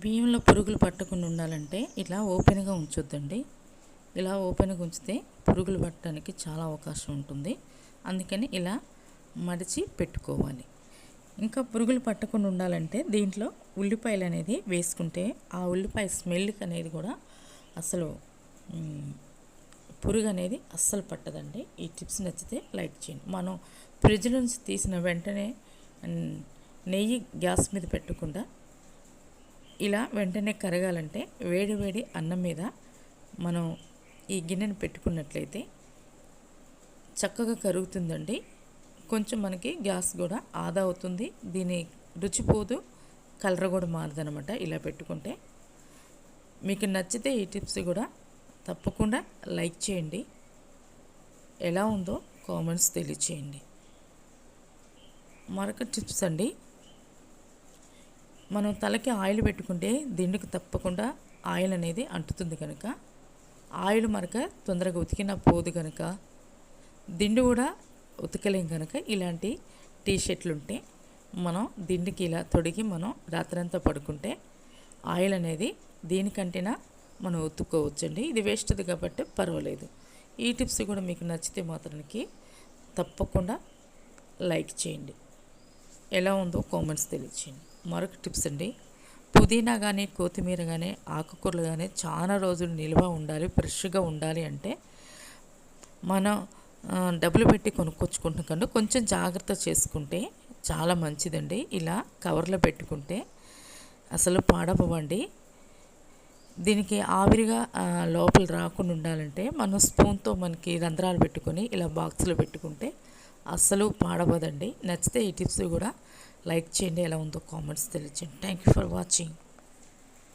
బియ్యంలో పురుగులు పట్టకుండా ఉండాలంటే ఇలా ఓపెన్గా ఉంచొద్దండి. ఇలా ఓపెన్గా ఉంచితే పురుగులు పట్టడానికి చాలా అవకాశం ఉంటుంది. అందుకని ఇలా మడిచి పెట్టుకోవాలి. ఇంకా పురుగులు పట్టకుండా ఉండాలంటే దీంట్లో ఉల్లిపాయలు అనేది వేసుకుంటే ఆ ఉల్లిపాయ స్మెల్కి అనేది కూడా అసలు పురుగు అనేది అస్సలు పట్టదండి. ఈ టిప్స్ నచ్చితే లైక్ చేయండి. మనం ఫ్రిడ్జ్ నుంచి తీసిన వెంటనే నెయ్యి గ్యాస్ మీద పెట్టకుండా ఇలా వెంటనే కరగాలంటే వేడి వేడి అన్నం మీద మనం ఈ గిన్నెను పెట్టుకున్నట్లయితే చక్కగా కరుగుతుందండి. కొంచెం మనకి గ్యాస్ కూడా ఆదా అవుతుంది. దీని రుచిపోదు కలర్ కూడా మారదనమాట ఇలా పెట్టుకుంటే. మీకు నచ్చితే ఈ టిప్స్ కూడా తప్పకుండా లైక్ చేయండి. ఎలా ఉందో కామెంట్స్ తెలియచేయండి. మరొక టిప్స్ అండి. మనం తలకి ఆయిల్ పెట్టుకుంటే దిండుకు తప్పకుండా ఆయిల్ అనేది అంటుతుంది కనుక. ఆయిల్ మరక తొందరగా ఉతికినా పోదు కనుక. దిండు కూడా ఉతకలేం కనుక ఇలాంటి టీ షర్ట్లు ఉంటే మనం దిండుకి ఇలా తొడిగి మనం రాత్రంతా పడుకుంటే ఆయిల్ అనేది దీనికంటేనా మనం ఉతుక్కోవచ్చండి. ఇది వేస్ట్ది కాబట్టి పర్వాలేదు. ఈ టిప్స్ కూడా మీకు నచ్చితే మాత్రానికి తప్పకుండా లైక్ చేయండి. ఎలా ఉందో కామెంట్స్ తెలియచేయండి. మరొక టిప్స్ అండి. పుదీనా కానీ కొత్తిమీర కానీ ఆకుకూరలు కానీ చాలా రోజులు నిల్వ ఉండాలి ఫ్రెష్గా ఉండాలి అంటే మనం డబ్బులు పెట్టి కొనుక్కొచ్చుకుంటాం కన్నా కొంచెం జాగ్రత్త చేసుకుంటే చాలా మంచిదండి. ఇలా కవర్లో పెట్టుకుంటే అసలు పాడపవండి దీనికి ఆవిరిగా లోపల రాకుండా ఉండాలంటే మనం స్పూన్తో మనకి రంధ్రాలు పెట్టుకొని ఇలా బాక్సులు పెట్టుకుంటే అస్సలు పాడవదండి నచ్చితే ఈ టిప్స్ కూడా లైక్ చేయండి ఎలా ఉందో కామెంట్స్ తెలియచేయండి. Thank you for watching